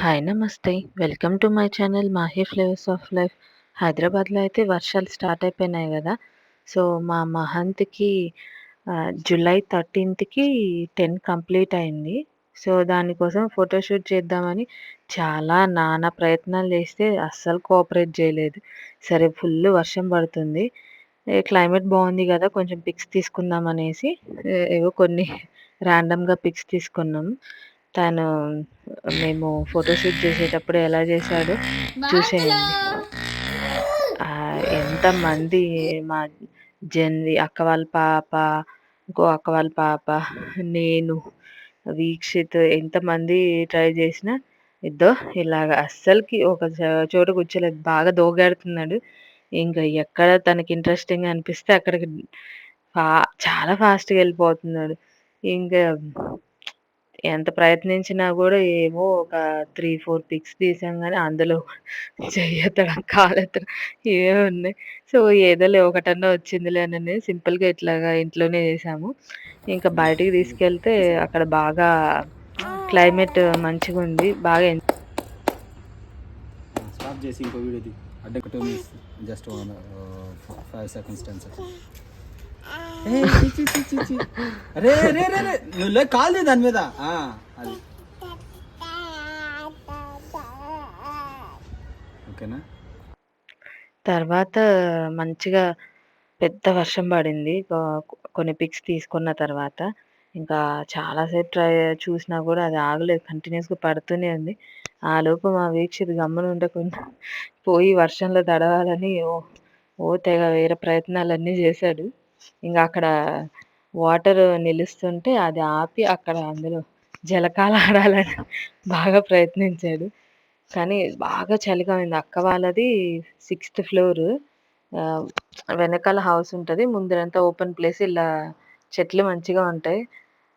Hi నమస్తే. Welcome to my channel Mahi flavours of life. హైదరాబాద్లో అయితే వర్షాలు స్టార్ట్ అయిపోయినాయి కదా. సో మా మహంత్కి జూలై థర్టీన్త్కి టెన్ కంప్లీట్ అయింది. సో దానికోసం ఫోటోషూట్ చేద్దామని చాలా నానా ప్రయత్నాలు చేస్తే అస్సలు కోఆపరేట్ చేయలేదు. సరే ఫుల్ వర్షం పడుతుంది. క్లైమేట్ బాగుంది కదా కొంచెం పిక్స్ తీసుకుందాం అనేసి ఏవో కొన్ని ర్యాండమ్గా పిక్స్ తీసుకున్నాం. తను మేము ఫోటోషూట్ చేసేటప్పుడు ఎలా చేశాడో చూసేయండి. ఎంతమంది మా జన్వి అక్క వాళ్ళ పాప ఇంకో అక్క వాళ్ళ పాప నేను వీక్షిత్ ఎంతమంది ట్రై చేసినా ఇద్దో ఇలాగ అస్సలకి ఒక చోట కూర్చోలేదు బాగా దోగాడుతున్నాడు. ఇంకా ఎక్కడ తనకి ఇంట్రెస్టింగ్ అనిపిస్తే అక్కడికి ఫా చాలా ఫాస్ట్గా వెళ్ళిపోతున్నాడు. ఇంకా ఎంత ప్రయత్నించినా కూడా ఏమో ఒక త్రీ ఫోర్ పిక్స్ తీసాం కానీ అందులో చెయ్యెత్తడం, కాలెత్తడం ఇవే ఉన్నాయి. సో, ఏదోలే ఒకటన్నా వచ్చిందిలేనని సింపుల్‌గా ఇట్లాగా ఇంట్లోనే చేసాము. ఇంకా బయటికి తీసుకెళ్తే అక్కడ బాగా క్లైమేట్ మంచిగా ఉంది బాగా స్టాప్ చేసి ఇంకో వీడియో తీ. అడ్డకు 2 minutes just five seconds 10 seconds. ఏ చి చి చి చి చి. అరే రే రే రే నువ్వు లే కాల్ ది దాని మీద ఆ అది ఓకేనా తర్వాత మంచిగా పెద్ద వర్షం పడింది. కొన్ని పిక్స్ తీసుకున్న తర్వాత. ఇంకా చాలా సేపు ట్రై చూసినా కూడా అది ఆగలేదు. కంటిన్యూయస్‌గా పడుతూనే ఉంది. ఆలోపు మా వీక్షిత్ గమ్మున ఉండకుండా పోయి వర్షంలో తడవాలని ఓ ఓ తెగ వేరే ప్రయత్నాలన్నీ చేశాడు. ఇంకా అక్కడ వాటర్ నిలుస్తుంటే అది ఆపి అక్కడ అందులో జలకాలు ఆడాలని బాగా ప్రయత్నించాడు. కానీ బాగా చలిగా ఉంది. అక్క వాళ్ళది సిక్స్త్ ఫ్లోర్. వెనకాల హౌస్ ఉంటుంది ముందరంతా ఓపెన్ ప్లేస్ ఇలా చెట్లు మంచిగా ఉంటాయి.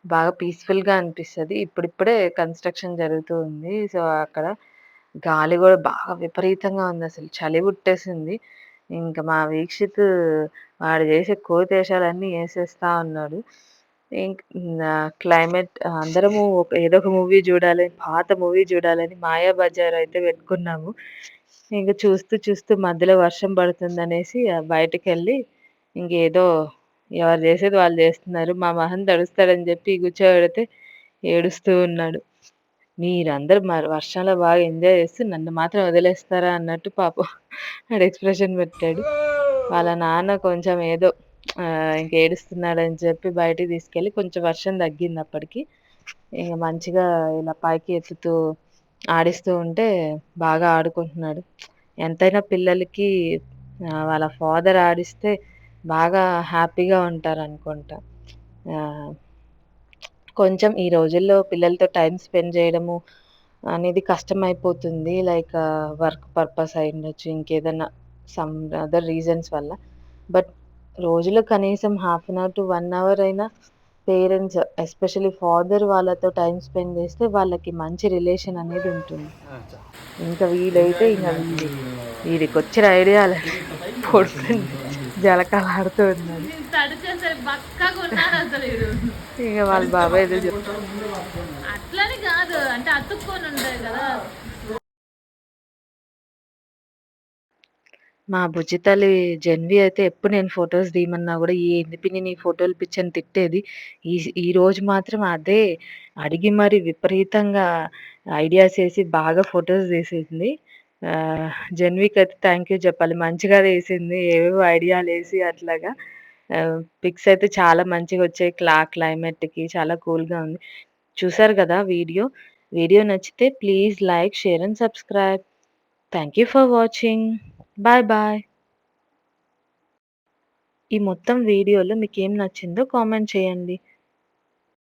బాగా పీస్‌ఫుల్‌గా అనిపిస్తుంది ఇప్పుడిప్పుడే కన్‌స్ట్రక్షన్ జరుగుతూ ఉంది. సో, అక్కడ గాలి కూడా బాగా విపరీతంగా ఉంది అసలు చలి పుట్టేసింది. ఇంకా మా వీక్షిత్ వాడు చేసే కోతేశాలన్నీ వేసేస్తా ఉన్నాడు. ఇంకా క్లైమేట్ అందరము ఒక ఏదో ఒక మూవీ చూడాలని పాత మూవీ చూడాలని మాయా బజార్ అయితే పెట్టుకున్నాము. ఇంక చూస్తూ చూస్తూ మధ్యలో వర్షం పడుతుందనేసి బయటకు బయటికెళ్ళి ఇంకేదో ఎవరు చేసేది వాళ్ళు చేస్తున్నారు. మా మహన్ తడుస్తాడని చెప్పి కూర్చోబెడితే ఏడుస్తూ ఉన్నాడు. మీరందరూ మరి వర్షంలో బాగా ఎంజాయ్ చేస్తూ నన్ను మాత్రం వదిలేస్తారా అన్నట్టు పాపం ఆడు ఎక్స్‌ప్రెషన్ పెట్టాడు. వాళ్ళ నాన్న కొంచెం ఏదో ఇంక ఏడుస్తున్నాడని చెప్పి బయటికి తీసుకెళ్ళి కొంచెం వర్షం తగ్గింది అప్పటికి. ఇంక మంచిగా ఇలా పైకి ఎత్తుతూ ఆడిస్తూ ఉంటే బాగా ఆడుకుంటున్నాడు. ఎంతైనా పిల్లలకి వాళ్ళ ఫాదర్ ఆడిస్తే బాగా హ్యాపీగా ఉంటారు అనుకుంటా కొంచెం ఈ రోజుల్లో పిల్లలతో టైమ్ స్పెండ్ చేయడము అనేది కష్టమైపోతుంది. లైక్ ఆహ్, వర్క్ పర్పస్ అయ్యుండొచ్చు. ఇంకేదన్నా సమ్ అదర్ రీజన్స్ వల్ల. బట్ రోజులో కనీసం half an hour to 1 hour అయినా పేరెంట్స్ ఎస్పెషల్లీ ఫాదర్ వాళ్ళతో టైమ్ స్పెండ్ చేస్తే వాళ్ళకి మంచి రిలేషన్ అనేది ఉంటుంది. ఇంకా వీడైతే ఇంక వీడి వీడికొచ్చిన ఐడియాలన్నీ కొడుకుని జలకాలాడుతూ ఉన్నాడు. ఇక వాళ్ళ బాబాయ్ ఏదో. అట్లని కాదు అంటే అతుక్కొని ఉంటాయి కదా మా బుజ్జి తల్లి జెన్వి అయితే ఎప్పుడు నేను ఫోటోస్ తీయమన్నా కూడా ఏంది పిన్ని నీ ఫోటోలు పిచ్చి అని తిట్టేది. ఈ ఈ రోజు మాత్రం అదే అడిగి మరి విపరీతంగా ఐడియాస్ ఏసి బాగా ఫోటోస్ తీసింది. జెన్విక్ అయితే థ్యాంక్ యూ చెప్పాలి. మంచిగా వేసింది ఏవేవో ఐడియాలు వేసి అట్లాగా. పిక్స్ అయితే చాలా మంచిగా వచ్చాయి క్లా క్లైమేట్‌కి చాలా కూల్‌గా ఉంది. చూసారు కదా వీడియో. వీడియో నచ్చితే please like, share and subscribe. Thank you for watching. Bye bye. ఈ మొత్తం వీడియోలో మీకు ఏం నచ్చిందో కామెంట్ చేయండి.